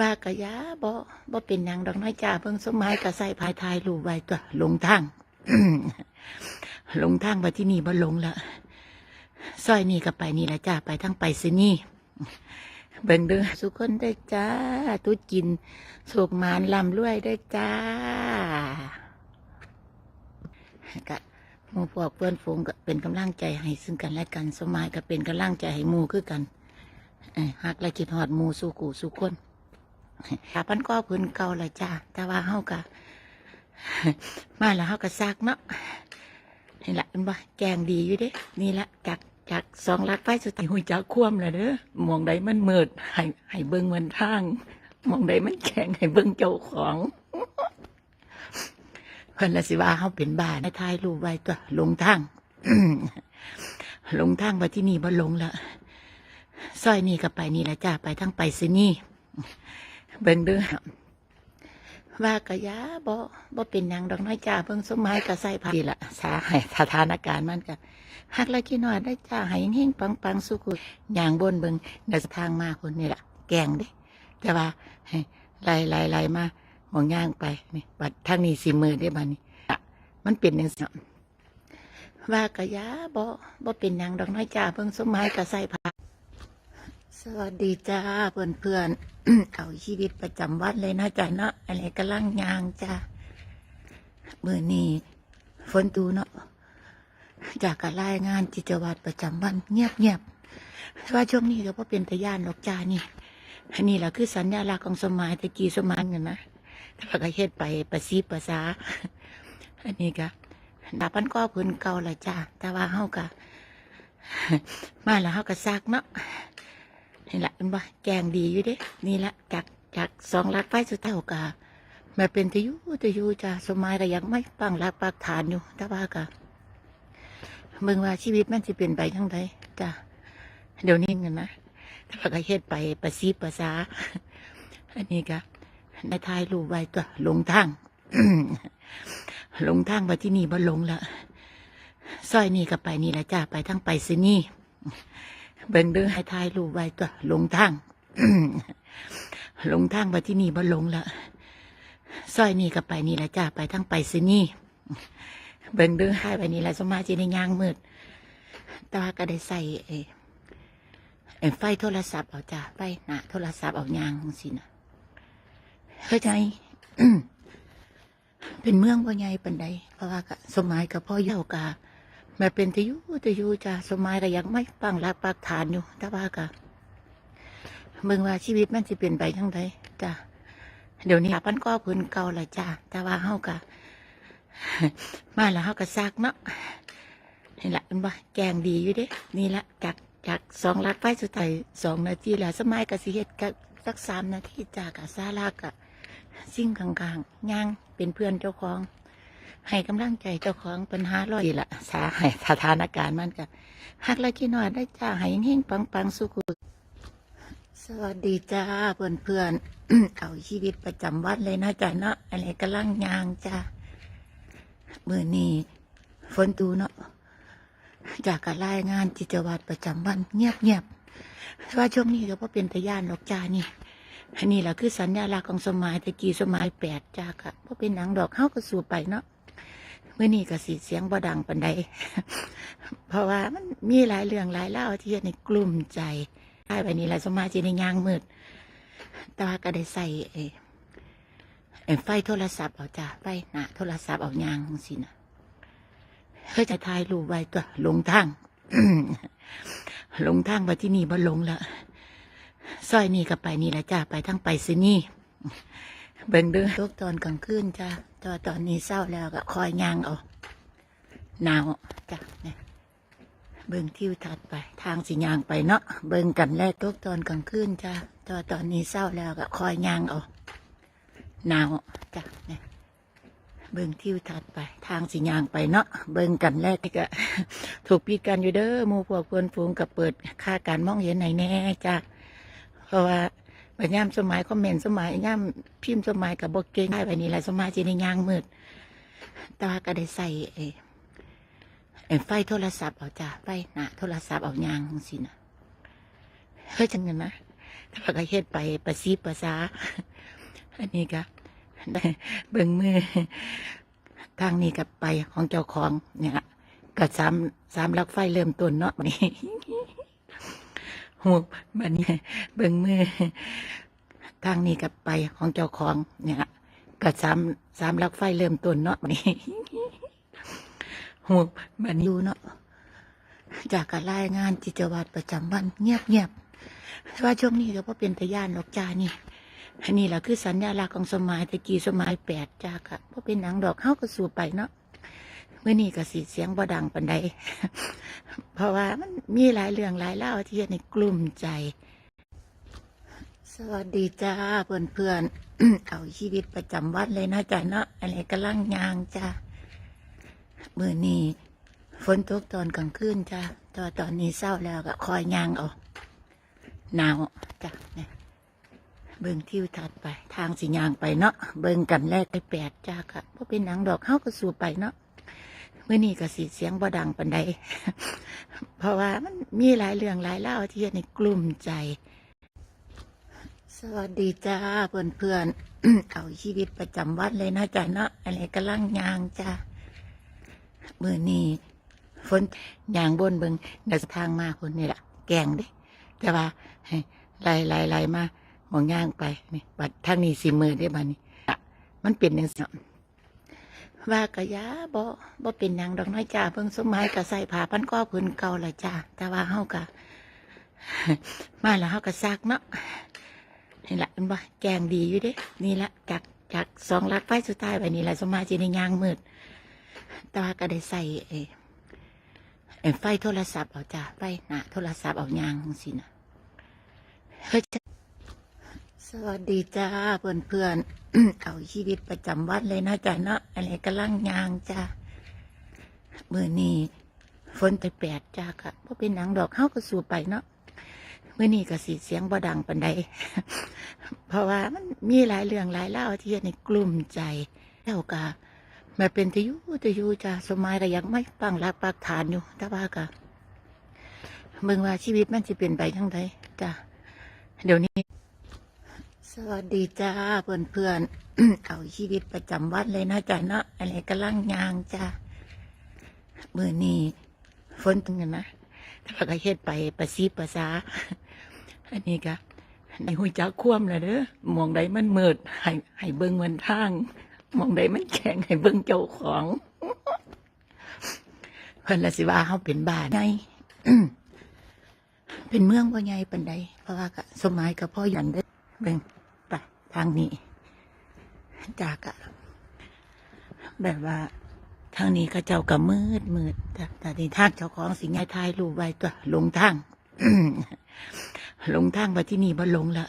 ว่ากะยาบ่บ่เป็นหยังดอกน้อยจ้าเพิ่งสมหมายกะใส่พายทายรูปไว้ตัวลงทาง ลงทางไปที่นี่บ่ลงละซอยนี่ก็ไปนี่ละจ้าไปทางไปซินี่เบิ่งเด้อสุคนได้จ้า ตุดกินโศกมานลำรวยได้จ้ากะหมู่พวกเพื่อนฝูงก็เป็นกำลังใจให้ซึ่งกันและกันสมหมายก็เป็นกำลังใจให้หมู่คือกันหักและคิดหอดหมูสู่กูสู่คน ขาพันก็พื้นเก่าละจ้าแต่ว่าเฮากะมาแล้วเฮากะซากเนาะนี่แหละเป็นว่าแกงดีอยู่เด้ นี่ละจากจากสองลักไฟสุดท้ายหุ่ยจากคว่ำละเด้อมองใดมันมืดให้ให้เบิ่งมันทางมองใดมันแข็งให้เบิ่งเจ้าของเพิ่นละสิว่าเฮาเป็นบ้าในทายรูปไว้ตัวลงทางลงทางไปที่นี่บ่ลงละซอยนี่ก็ไปนี่ละจ้าไปทั้งไปซินี่ เบิ่งเด้อว่ากะยาบ่บ่เป็นหยังดอกน้อยจ้าเพิ่งสมหมายก็ใส่ผ้าดีละสาให้สถานการณ์มันก็ฮักละกี่น้อยได้จ้าให้เฮงๆปังๆสุขุอย่างบนเบิ่งเดี๋ยวทางมาคนนี่ละแกงเด้แต่ว่าไล่ไล่ไล่มาหมองย่างไปนี่บัดทางนี้สิมือได้บัดนี้มันเป็นจังซี่ว่ากะยาบ่บ่เป็นหยังดอกน้อยจ้าเพิ่งสมหมายก็ใส่ผ้า สวัสดีจ้าเพื่อนเพื่อนๆเอาชีวิตประจำวันเลยนะจ๊ะเนาะอะไรกำลังยางจ้ามือนี้ฝนตูเนาะจากการรายงานกิจวัตรประจำวัน เงียบเงียบๆว่าช่วงนี้ก็เพราะเป็นตะย่านดอกจ้านี่อันนี้แหละคือสัญญาลักษณ์ของสมัยตะกี้สมัยเงินนะถ้าก็เฮ็ดไปประซีภาษาอันนี้ก็ดาพันก็พื้นเก่าละจ้าแต่ว่าเฮาก็มาแล้วเฮาก็ซักเนาะ นี่แหละเป็นว่าแกงดีอยู่เด้ นี่แหละจากจากสองลักไฟสุดท้ายโอกามาเป็นตะยุตะยุจ้าสมัยก็ยังไม่ปังรักปักฐานอยู่ แต่ว่าก็เบิ่งว่าชีวิตมันจะเป็นไปทั้งใดจ้าเดี๋ยวนี้เงินนะแต่ว่าก็เฮ็ดไปประซีภาษาอันนี้ก็ในทายรูปไว้ตัวลงทางลงทางไปที่นี่บ่ลงละซอยนี่ก็ไปนี่ละจ้าไปทั้งไปซินี่ เบิ่งเด้อให้ทายรูปไว้ตัวลงทางลงทางไปที่นี่บ่ลงละซอยนี่ก็ไปนี่ละจ้าไปทั้งไปซินี่เบิ่งเด้อให้ไปนี่ละสมมาจีในยางมืดแต่ว่าก็ได้ใส่ไอ้ไอ้ไฟโทรศัพท์เอาจ้าไฟหน้าโทรศัพท์เอายางสินะเข้าใจเป็นเมืองบ่ใหญ่ปานใดเพราะว่าก็สมัยกับพ่อเยาวกา ม่เป็นตะยุตะยุจ้าสมัยก็ยังไม่ปังรักปักฐานอยู่แต่ว่าก็เบิ่งว่าชีวิตมันสิเป็นไปทั้งใดจ้าเดี๋ยวนี้พันก็พื้นเก่าละจ้าแต่ว่าเฮาก็มาแล้วเฮาก็ซักเนาะนี่แหละเป็นว่าแกงดีอยู่เด้ นี่ละจากจากสองลักไฟสุดท้ายสองนาทีแล้วสมัยก็สิเฮ็ดก็สักสามนาทีจ้ากับซาลากะสิ่งกลางๆย่างเป็นเพื่อนเจ้าของ ให้กำลังใจเจ้าของปัญหาร้อยละสาให้สถานการณ์มันก็หักละกี่นอยได้จ้าให้เฮงๆปังๆสุขุสวัสดีจ้าเพื่อนเพื่อนๆเอาชีวิตประจำวันเลยนะจ้าเนาะอะไรกำลังยางจ้ามือนี้ฝนตูเนาะจากการรายงานกิจวัตรประจำวันเงียบเงียบว่าช่วงนี้ก็เพราะเป็นตะย่านดอกจ้านี่อันนี้แหละคือสัญญาลักษณ์ของสมัยตะกี้สมัยแปดจ้าค่ะเพราะเป็นหนังดอกเข้าก็สู่ไปเนาะ มื่อนี้ก็สีเสียงบ่ดังปันใดเพราะว่ามันมีหลายเรื่องหลายเล่าที่เฮ็ดในกลุ่มใจได้ไปนี้แหละสมาธิในยางมืด แต่ว่าก็ได้ใส่ไอ้ไฟโทรศัพท์เอาจ้าไฟหน้าโทรศัพท์เอายางสินะเพื่อจะถ่ายรูปไว้ตัวลงทางลงทางไปที่นี่บ่ลงละซอยนี่ก็ไปนี่ละจ้าไปทั้งไปซินี่ เบิ่งด้อตกตอนกลางคืนจ้าตอนตอนนี้เศร้าแล้วก็คอยยางเอาหนาวจ้ะเนี่ยเบิ่งทิวทัดไป ทางสิยางไปเนาะเบิ่งกันแรกตกตอนกลางคืนจ้าตอนตอนนี้เศร้าแล้วก็คอยยางเอาหนาวจ้ะเนี่ยเบิ่งทิวทัดไป ทางสิยางไปเนาะเบิ่งกันแรกก็ถูกปิดกันอยู่เด้อมูพวกเพื่อนฝูงกับเปิดค่าการมองเห็นไหนแน่จ้าเพราะว่า บัดย่ามสมัยคอมเมนต์สมัยย่ามพิมพ์สมัยกับบกเก่งได้แบบนี้แหละสมัยจีในยางมืดแต่ว่าก็ได้ใส่ไอ้ไอ้ไฟโทรศัพท์เอาจ้าไฟหน้าโทรศัพท์เอายางสินะเฮ้ยจังเงินนะแต่ว่าก็เฮ็ดไปประสีภาษาอันนี้ก็เบิ่งมือทางนี้ก็ไปของเจ้าของเนี่ยก็สามสามลักไฟเริ่มต้นเนาะบันี้ หูบัดนี้เบิ่งมือทางนี้ก็ไปของเจ้าของเนี่ยก็สามสามลักไฟเริ่มต้นเนาะบัดนี้หูบันอยู่เนาะจากการรายงานกิจวัตรประจำวัน เงียบเงียบว่าช่วงนี้ก็เพราะเป็นตะย่านดอกจานี่อันนี้แหละคือสัญญาลักษณ์ของสมัยตะกี้สมัยแปดจากอะเพราะเป็นหนังดอกเฮาก็สู่ไปเนาะ เมื่อนี้ก็สีเสียงบ่ดังปันใดเพราะว่ามันมีหลายเรื่องหลายเล่าที่ในกลุ่มใจ สวัสดีจ้าเพื่อนเพื่อนๆเอาชีวิตประจำวันเลยนะจ๊ะเนาะอะไรกำลังยางจ้าเมื่อนี้ฝนตกตอนกลางคืนจ้าตอนตอนนี้เศร้าแล้วก็คอยยางเอาหนาวจ้ะเนี่ยเบิ่งทิวทัดไป ทางสิยางไปเนาะเบิ่งกันแรกไปแปดจ้าค่ะเพราะเป็นหนังดอกเฮาก็สู่ไปเนาะ มื่อนี้ก็สีเสียงบ่ดังปันใด เพราะว่ามันมีหลายเรื่องหลายเล่าที่เฮ็ดในกลุ่มใจ สวัสดีจ้าเพื่อนเพื่อนๆเอาชีวิตประจำวันเลยนะจ๊ะเนาะอะไรกำลังยางจ้าเมื่อนี้ฝนยางบนเบิงเดี๋ยวทางมาคนนี่แหละแกงเด้แต่ว่าไล่ไล่ไล่มามองย่างไปนี่บัดทางนี้สีมือได้บัดนี้มันเป็นอย่างนี้ ว่ากะยาบ่บ่เป็นหยังดอกน้อยจ้าเพิ่งสมัยกะใส่ผ้าพันก้อพื้นเก่าละจ้าแต่ว่าเฮากะมาแล้วเฮากะซักเนาะนี่แหละเป็นว่าแกงดีอยู่เด้นี่ละจากจากสองลักไฟสุดท้ายไปนี่แหละสมัยจีในยางมืดแต่ว่าก็ได้ใส่ไอ้ไอ้ไฟโทรศัพท์เอาจ้าไฟหน้าโทรศัพท์เอายางสินะเฮ้ย สวัสดีจ้าเพื่อนเพื่อนๆเอาชีวิตประจำวันเลยนะจ๊ะเนาะอะไรกำลังยางจ้าเมื่อนี้ฝนไปแปดจ้าค่ะเพราะเป็นหนังดอกเฮาก็สู่ไปเนาะเมื่อนี้ก็สีเสียงบ่ดังปันใดเพราะว่ามันมีหลายเรื่องหลายเล่าที่เฮ็ดในกลุ่มใจแล้วก็มาเป็นตะยุตะยุจ้าสมัยก็ยังไม่ปังรักปักฐานอยู่แต่ว่าก็เบิ่งว่าชีวิตมันสิเป็นไปจังไดจ้าเดี๋ยวนี้ สวัสดีจ้าเพื่อนเพื่อนๆเอาชีวิตประจำวันเลยนะจ๊ะเนาะอะไรกำลังยางจ้ามือนี้ฝนตกกันนะแต่ว่าก็เฮ็ดไปประสีภาษาอันนี้ก็ในหุยจักคว่ำเลยเด้อมองใดมันมืดให้ให้เบิ่งมันทาง มองใดมันแข็งให้เบิ่งเจ้าของเพิ่นละสิว่าเฮาเป็นบ้านไงเป็นเมืองบ่ใหญ่ปานใดเพราะว่าก็สมัยก็พ่อหยันเด้เบ่ง ทางนี้ จากอะแบบว่า ทางนี้ก็เจ้าก็มืดมืดแต่แต่ในทางเจ้าของสิงห์ไทยรูปไว้ตัวลงทางลงทางไปที่นี่บ่ลงละ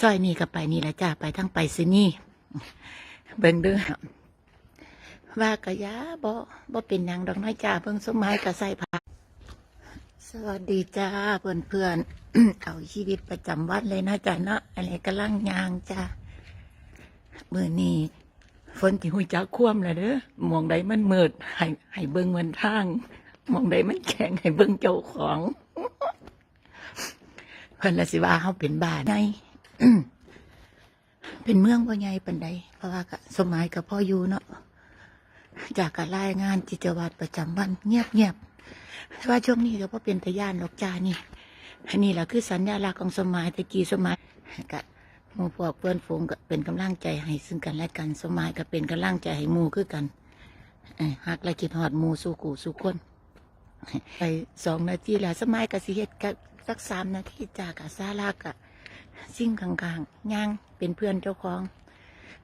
ซอยนี่ก็ไปนี่ละจ้าไปทางไปซินี่เบิ่งเด้อว่ากะยาบ่บ่เป็นหยังดอกน้อยจ้าเพิ่งสมัยก็ใส่ผ้าสวัสดีจ้าเพื่อนเพื่อน เอาชีวิตประจำวันเลยนะจ๊ะเนาะอะไรกำลังยางจ้าเมื่อนี้ฝนที่หุยจักคว่ำเลยเด้อมองใดมันมืดให้ให้เบิ่งมันทางมองใดมันแข็งให้เบิ่งเจ้าของเพิ่นละสิว่าเฮาเป็นบ้านไงเป็นเมืองบ่ใหญ่ปานใดเพราะว่าก็สมัยกับพ่ออยู่เนาะจากการรายงานกิจวัตรประจำวันเงียบเงียบว่าช่วงนี้ก็เพราะเป็นตะย่านดอกจานี่ อันนี้แหละคือสัญญาลักษณ์ของสมัยตะกี้สมัยก็หมู่พวกเพื่อนฝูงก็เป็นกำลังใจให้ซึ่งกันและกันสมัยก็เป็นกำลังใจให้หมู่คือกันหักและคิดหอดหมู่สู่กูสู่คนไปสองนาทีแล้วสมัยก็สิเฮ็ดกับสักสามนาทีจากกับซาลากะสิ่งกลางๆย่างเป็นเพื่อนเจ้าของ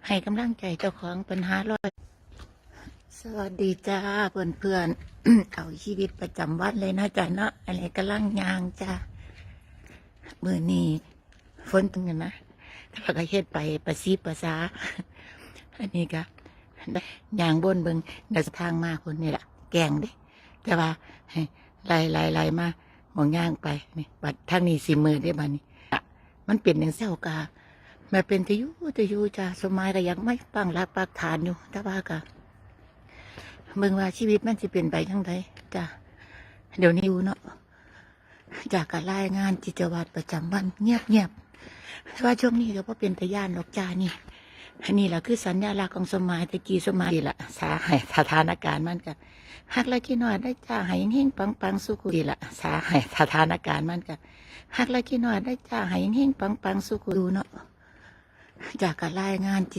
ให้กำลังใจเจ้าของปัญหาร้อย สวัสดีจ้าเพื่อนเพื่อนๆเอาชีวิตประจำวันเลยนะจ๊ะเนาะอะไรกำลังยางจ้า มื่อนี้ฝนตกกันนะแต่ว่าก็เฮ็ดไปประสีภาษาอันนี้ก็ยางบนเบิงเดี๋ยวทางมาคนนี่แหละแกงด้แต่ว่าไล่ไล่ไล่มามองย่างไปนี่บัดทางนี้สีมือได้บัดนี้มันเป็นอย่างเส้ากาแม่เป็นตะยุตะยุจ้าสมัยก็ยังไม่ปังรักปักฐานอยู่แต่ว่าก็เบิ่งว่าชีวิตมันสิเป็นไปทั้งใดจ้ะเดี๋ยวนี้ดูเนาะ จากการรายงานกิจวัตรประจำวันเงียบเงียบแต่ว่าช่วงนี้ก็เพราะเป็นตะย่านหรอกจ้านี่อันนี้แหละคือสัญญาลักษณ์ของสมัยตะกี้สมัยนี่ละสาให้สถานการณ์มันกันหักละกี่น้อยได้จ้าให้เฮงๆปังสุขุดีละสาให้สถานการณ์มันกันหักละกี่น้อยได้จ้าให้เฮงๆปังสุขุดูเนาะจากการรายงานกิ